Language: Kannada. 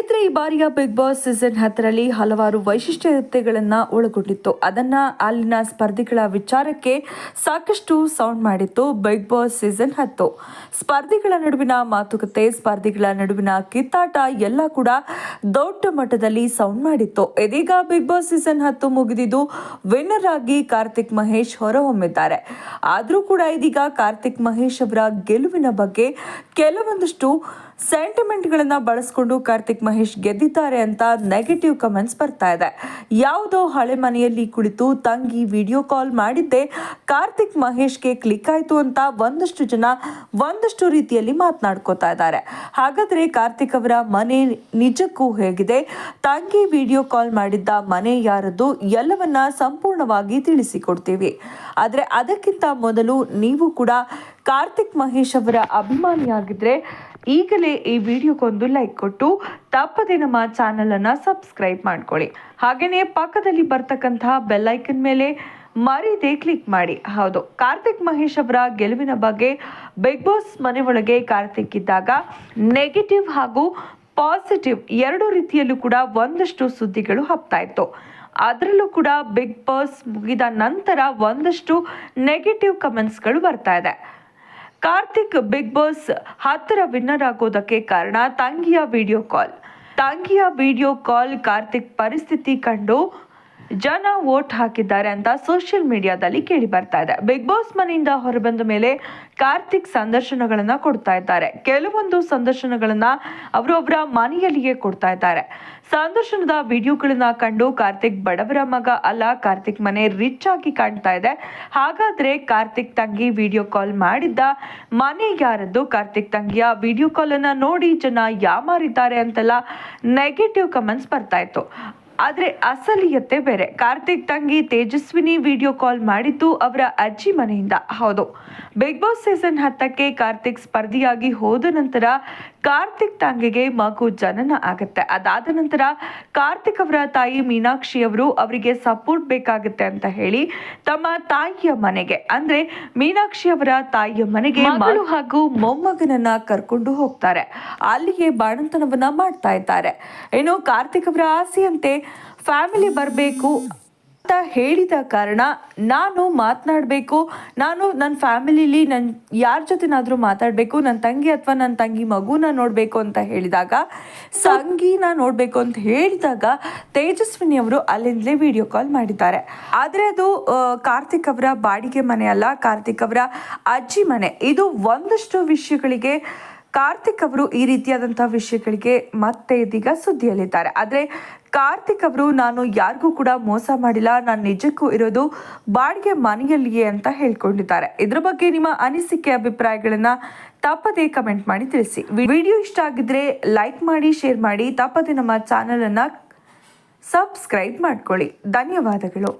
ಸ್ನೇಹಿತರೆ, ಈ ಬಾರಿಯ ಬಿಗ್ ಬಾಸ್ ಸೀಸನ್ ಹತ್ತರಲ್ಲಿ ಹಲವಾರು ವೈಶಿಷ್ಟ್ಯತೆಗಳನ್ನು ಒಳಗೊಂಡಿತ್ತು. ಅದನ್ನ ಅಲ್ಲಿನ ಸ್ಪರ್ಧಿಗಳ ವಿಚಾರಕ್ಕೆ ಸಾಕಷ್ಟು ಸೌಂಡ್ ಮಾಡಿತ್ತು ಬಿಗ್ ಬಾಸ್ ಸೀಸನ್ ಹತ್ತು. ಸ್ಪರ್ಧಿಗಳ ನಡುವಿನ ಮಾತುಕತೆ, ಸ್ಪರ್ಧಿಗಳ ನಡುವಿನ ಕಿತ್ತಾಟ ಎಲ್ಲ ಕೂಡ ದೊಡ್ಡ ಮಟ್ಟದಲ್ಲಿ ಸೌಂಡ್ ಮಾಡಿತ್ತು. ಇದೀಗ ಬಿಗ್ ಬಾಸ್ ಸೀಸನ್ ಹತ್ತು ಮುಗಿದಿದ್ದು ವಿನ್ನರ್ ಆಗಿ ಕಾರ್ತಿಕ್ ಮಹೇಶ್ ಹೊರಹೊಮ್ಮಿದ್ದಾರೆ. ಆದರೂ ಕೂಡ ಇದೀಗ ಕಾರ್ತಿಕ್ ಮಹೇಶ್ ಅವರ ಗೆಲುವಿನ ಬಗ್ಗೆ ಕೆಲವೊಂದಷ್ಟು ಸೆಂಟಿಮೆಂಟ್ಗಳನ್ನ ಬಳಸ್ಕೊಂಡು ಕಾರ್ತಿಕ್ ಮಹೇಶ್ ಗೆದ್ದಿದ್ದಾರೆ ಅಂತ ನೆಗೆಟಿವ್ ಕಮೆಂಟ್ಸ್ ಬರ್ತಾ ಇದೆ. ಯಾವುದೋ ಹಳೆ ಮನೆಯಲ್ಲಿ ಕುಳಿತು ತಂಗಿ ವಿಡಿಯೋ ಕಾಲ್ ಮಾಡಿದ್ದೆ, ಕಾರ್ತಿಕ್ ಮಹೇಶ್ಗೆ ಕ್ಲಿಕ್ ಆಯ್ತು ಅಂತ ಒಂದಷ್ಟು ಜನ ಒಂದಷ್ಟು ರೀತಿಯಲ್ಲಿ ಮಾತನಾಡ್ಕೋತಾ ಇದ್ದಾರೆ. ಹಾಗಾದ್ರೆ ಕಾರ್ತಿಕ್ ಅವರ ಮನೆ ನಿಜಕ್ಕೂ ಹೇಗಿದೆ? ತಂಗಿ ವಿಡಿಯೋ ಕಾಲ್ ಮಾಡಿದ್ದ ಮನೆ ಯಾರದ್ದು ಎಲ್ಲವನ್ನ ಸಂಪೂರ್ಣವಾಗಿ ತಿಳಿಸಿಕೊಡ್ತೀವಿ. ಆದರೆ ಅದಕ್ಕಿಂತ ಮೊದಲು ನೀವು ಕೂಡ ಕಾರ್ತಿಕ್ ಮಹೇಶ್ ಅವರ ಅಭಿಮಾನಿಯಾಗಿದ್ರೆ ಈಗಲೇ ಈ ವಿಡಿಯೋಗೊಂದು ಲೈಕ್ ಕೊಟ್ಟು ತಪ್ಪದೆ ನಮ್ಮ ಚಾನಲನ್ನು ಸಬ್ಸ್ಕ್ರೈಬ್ ಮಾಡ್ಕೊಳ್ಳಿ. ಹಾಗೆಯೇ ಪಕ್ಕದಲ್ಲಿ ಬರ್ತಕ್ಕಂತಹ ಬೆಲ್ಲೈಕನ್ ಮೇಲೆ ಮರೀದೆ ಕ್ಲಿಕ್ ಮಾಡಿ. ಹೌದು, ಕಾರ್ತಿಕ್ ಮಹೇಶ್ ಅವರ ಗೆಲುವಿನ ಬಗ್ಗೆ ಬಿಗ್ ಬಾಸ್ ಮನೆ ಒಳಗೆ ಕಾರ್ತಿಕ್ ಇದ್ದಾಗ ನೆಗೆಟಿವ್ ಹಾಗೂ ಪಾಸಿಟಿವ್ ಎರಡು ರೀತಿಯಲ್ಲೂ ಕೂಡ ಒಂದಷ್ಟು ಸುದ್ದಿಗಳು ಹಬ್ತಾ ಇತ್ತು. ಅದರಲ್ಲೂ ಕೂಡ ಬಿಗ್ ಬಾಸ್ ಮುಗಿದ ನಂತರ ಒಂದಷ್ಟು ನೆಗೆಟಿವ್ ಕಮೆಂಟ್ಸ್ಗಳು ಬರ್ತಾ ಇದೆ. ಕಾರ್ತಿಕ್ ಬಿಗ್ ಬಾಸ್ ಹತ್ತರ ವಿನ್ನರ್ ಆಗೋದಕ್ಕೆ ಕಾರಣ ತಂಗಿಯ ವಿಡಿಯೋ ಕಾಲ್. ತಂಗಿಯ ವಿಡಿಯೋ ಕಾಲ್ ಕಾರ್ತಿಕ್ ಪರಿಸ್ಥಿತಿ ಕಂಡು ಜನ ವೋಟ್ ಹಾಕಿದ್ದಾರೆ ಅಂತ ಸೋಷಿಯಲ್ ಮೀಡಿಯಾದಲ್ಲಿ ಕೇಳಿ ಬರ್ತಾ ಇದೆ. ಬಿಗ್ ಬಾಸ್ ಮನೆಯಿಂದ ಹೊರಬಂದ ಮೇಲೆ ಕಾರ್ತಿಕ್ ಸಂದರ್ಶನಗಳನ್ನ ಕೊಡ್ತಾ ಇದ್ದಾರೆ. ಕೆಲವೊಂದು ಸಂದರ್ಶನಗಳನ್ನ ಅವರು ಅವರ ಮನೆಯಲ್ಲಿಯೇ ಕೊಡ್ತಾ ಇದ್ದಾರೆ. ಸಂದರ್ಶನದ ವಿಡಿಯೋಗಳನ್ನ ಕಂಡು ಕಾರ್ತಿಕ್ ಬಡವರ ಮಗ ಅಲ್ಲ, ಕಾರ್ತಿಕ್ ಮನೆ ರಿಚ್ ಆಗಿ ಕಾಣ್ತಾ ಇದೆ. ಹಾಗಾದ್ರೆ ಕಾರ್ತಿಕ್ ತಂಗಿ ವಿಡಿಯೋ ಕಾಲ್ ಮಾಡಿದ್ದ ಮನೆ ಯಾರದ್ದು? ಕಾರ್ತಿಕ್ ತಂಗಿಯ ವಿಡಿಯೋ ಕಾಲ್ ಅನ್ನ ನೋಡಿ ಜನ ಯಾಮಾರಿದ್ದಾರೆ ಅಂತೆಲ್ಲ ನೆಗೆಟಿವ್ ಕಮೆಂಟ್ಸ್ ಬರ್ತಾ ಇತ್ತು. ಆದ್ರೆ ಅಸಲಿಯತೆ ಬೇರೆ. ಕಾರ್ತಿಕ್ ತಂಗಿ ತೇಜಸ್ವಿನಿ ವಿಡಿಯೋ ಕಾಲ್ ಮಾಡಿದ್ದು ಅವರ ಅಜ್ಜಿ ಮನೆಯಿಂದ. ಹೌದು. ಬಿಗ್ ಬಾಸ್ ಸೀಸನ್ ಹತ್ತಕ್ಕೆ ಕಾರ್ತಿಕ್ ಸ್ಪರ್ಧಿಯಾಗಿ ಹೋದ ನಂತರ ಕಾರ್ತಿಕ್ ತಂಗಿಗೆ ಮಗು ಜನನ ಆಗುತ್ತೆ. ಅದಾದ ನಂತರ ಕಾರ್ತಿಕ್ ಅವರ ತಾಯಿ ಮೀನಾಕ್ಷಿ ಅವರು ಅವರಿಗೆ ಸಪೋರ್ಟ್ ಬೇಕಾಗುತ್ತೆ ಅಂತ ಹೇಳಿ ತಮ್ಮ ತಾಯಿಯ ಮನೆಗೆ. ಅಂದ್ರೆ ಮೀನಾಕ್ಷಿ ಅವರ ತಾಯಿಯ ಮನೆಗೆ ಮಗಳು ಹಾಗೂ ಮೊಮ್ಮಗನನ್ನ ಕರ್ಕೊಂಡು ಹೋಗ್ತಾರೆ. ಅಲ್ಲಿಗೆ ಬಾಣಂತನವನ್ನ ಮಾಡ್ತಾ ಇದ್ದಾರೆ. ಇನ್ನು ಕಾರ್ತಿಕ್ ಅವರ ಆಸೆಯಂತೆ ಫ್ಯಾಮಿಲಿ ಬರಬೇಕು ಅಂತ ಹೇಳಿದ ಕಾರಣ ನಾನು ಮಾತನಾಡಬೇಕು. ನಾನು ನನ್ನ ಫ್ಯಾಮಿಲಿಲಿ ನನ್ನ ಯಾರ ಜೊತೆನಾದರೂ ಮಾತಾಡಬೇಕು. ನನ್ನ ತಂಗಿ ಅಥವಾ ನನ್ನ ತಂಗಿ ಮಗುನ ನೋಡಬೇಕು ಅಂತ ಹೇಳಿದಾಗ, ಸಂಗೀನ ನೋಡಬೇಕು ಅಂತ ಹೇಳಿದಾಗ ತೇಜಸ್ವಿನಿ ಅವರು ಅಲ್ಲಿಂದಲೇ ವಿಡಿಯೋ ಕಾಲ್ ಮಾಡಿದ್ದಾರೆ. ಆದರೆ ಅದು ಕಾರ್ತಿಕ್ ಅವರ ಬಾಡಿಗೆ ಮನೆ ಅಲ್ಲ. ಕಾರ್ತಿಕ್ ಅವರ ಅಜ್ಜಿ ಮನೆ. ಇದು ಒಂದಷ್ಟು ವಿಷಯಗಳಿಗೆ ಕಾರ್ತಿಕ್ ಅವರು ಈ ರೀತಿಯಾದಂತಹ ವಿಷಯಗಳಿಗೆ ಮತ್ತೆ ಇದೀಗ ಸುದ್ದಿಯಲ್ಲಿದ್ದಾರೆ. ಆದರೆ ಕಾರ್ತಿಕ್ ಅವರು, ನಾನು ಯಾರಿಗೂ ಕೂಡ ಮೋಸ ಮಾಡಿಲ್ಲ, ನಾನು ನಿಜಕ್ಕೂ ಇರೋದು ಬಾಡಿಗೆ ಮನೆಯಲ್ಲಿಯೇ ಅಂತ ಹೇಳ್ಕೊಂಡಿದ್ದಾರೆ. ಇದ್ರ ಬಗ್ಗೆ ನಿಮ್ಮ ಅನಿಸಿಕೆ, ಅಭಿಪ್ರಾಯಗಳನ್ನ ತಪ್ಪದೇ ಕಮೆಂಟ್ ಮಾಡಿ ತಿಳಿಸಿ. ವಿಡಿಯೋ ಇಷ್ಟ ಆಗಿದ್ರೆ ಲೈಕ್ ಮಾಡಿ, ಶೇರ್ ಮಾಡಿ, ತಪ್ಪದೇ ನಮ್ಮ ಚಾನಲ್ ಅನ್ನ ಸಬ್ಸ್ಕ್ರೈಬ್ ಮಾಡ್ಕೊಳ್ಳಿ. ಧನ್ಯವಾದಗಳು.